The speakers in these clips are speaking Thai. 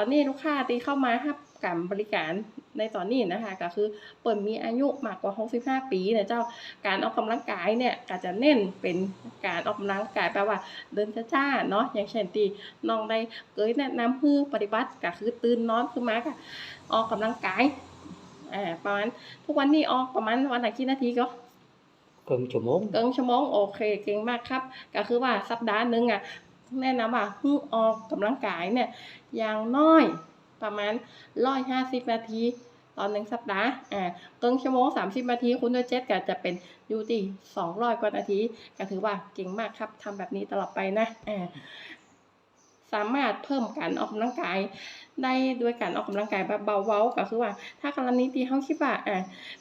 ตอนนี้ลูกค้าที่เข้ามารับการบริการในตอนนี้นะคะก็คือเปิดมีอายุมากกว่า 65 ปีเนี่ยเจ้าการออกกำลังกายเนี่ยก็จะเน้นเป็นการออกกำลังกายแปลว่าเดินช้าๆเนาะอย่างเช่นที่น้องได้เกยแนะนำให้ปฏิบัติก็คือตื่นนอนขึ้นมาก็ออกกำลังกายอ่าประมาณทุกวันนี้ออกประมาณวันละกี่นาทีก็เกินชั่วโมงเกินชั่วโมงโอเคเก่งมากครับ ก็คือว่าสัปดาห์หนึ่งอะ แนะนำว่าให้ออกกำลังกายเนี่ยอย่างน้อยประมาณร้อยห้าสิบนาทีตอนหนึ่งสัปดาห์ อ่าเกินชั่วโมงสามสิบนาทีคุณด้วยเจ็ดก็จะเป็นอยูที่สองร้อยกว่านาที ก็ถือว่าเก่งมากครับทำแบบนี้ตลอดไปนะ อ่า สามารถเพิ่มการออกกำลังกายได้ด้วยการออกกำลังกายแบบเบาๆก็คือว่า ถ้ากรณีที่เขาคิดว่าอ่า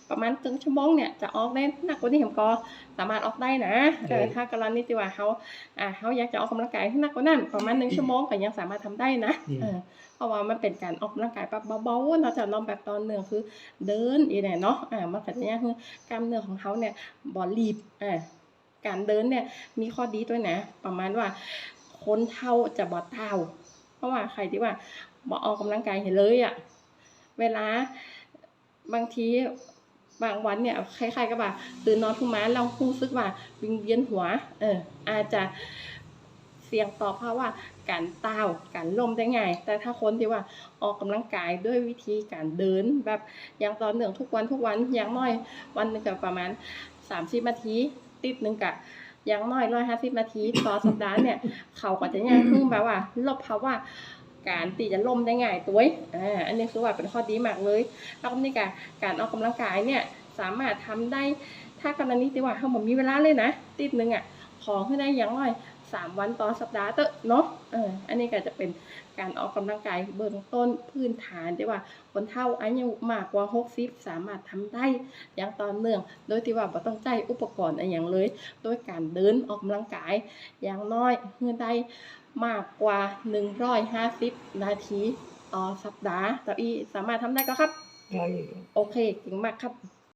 ประมาณครึ่งชั่วโมงเนี่ยจะออกได้หนักกว่านี้ผมก็สามารถออกได้นะเออถ้ากรณีที่ว่าเขาอ่าเขาอยากจะออกกำลังกายที่หนักกว่านั้นประมาณหนึ่งชั่วโมงก็ยังสามารถทำได้นะเออเพราะว่ามันเป็นการออกกำลังกายแบบเบาๆเนาะจะนอนแบบตอนเนื่องคือ เดินอีเนี่ยเนาะอ่ามันก็จะยังคือกล้ามเนื้อของเขาเนี่ยบอลีบอ่าการเดินเนี่ยมีข้อดีด้วยนะ ประมาณว่า คนเท่าจะบอเท่า เพราะว่าใครที่ว่าบอออกกำลังกายเห็นเลยอะเวลาบางทีบางวันเนี่ยคล้ายๆกับว่าตื่นนอนขึ้นมาเรารู้สึกว่าวิงเวียนหัว เออ อาจจะเสี่ยงต่อภาวะการต้าวการล้มได้ง่าย แต่ถ้าคนที่ว่าออกกำลังกายด้วยวิธีการเดิน แบบอย่างต่อเนื่องทุกวันทุกวันอย่างน้อยวันหนึงก็ประมาณ 30นาที ติดหนึ่งกะ อย่างน้อยร้อยห้าสิบนาทีต่อสัปดาห์เนี่ยเขาก็จะยังพึ่งแบบว่าลบภาวะการตีจะล่มได้ง่ายตัวอ่าอันนี้คือว่าเป็นข้อดีมากเลยแล้วก็นี่การการออกกำลังกายเนี่ยสามารถทำได้ถ้ากรณีที่ว่าเขาบอกมีเวลาเลยนะติดหนึ่งอะขอให้ได้อย่างน้อย สามวันต่อสัปดาห์เตอะเนาะเอออันนี้ก็จะเป็นการออกกำลังกายเบื้องต้นพื้นฐานที่ว่าคนเฒ่าอายุมากกว่า 60 สามารถทำได้อย่างต่อเนื่อง โดยที่ว่าบ่ต้องใจายอุปกรณ์อะไรอย่างเลย โดยการเดินออกกำลังกายอย่างน้อยเพื่อได้มากกว่า 150 นาทีต่อสัปดาห์ต่ออีสามารถทำได้ก็ครับได้โอเคเก่งมากครับ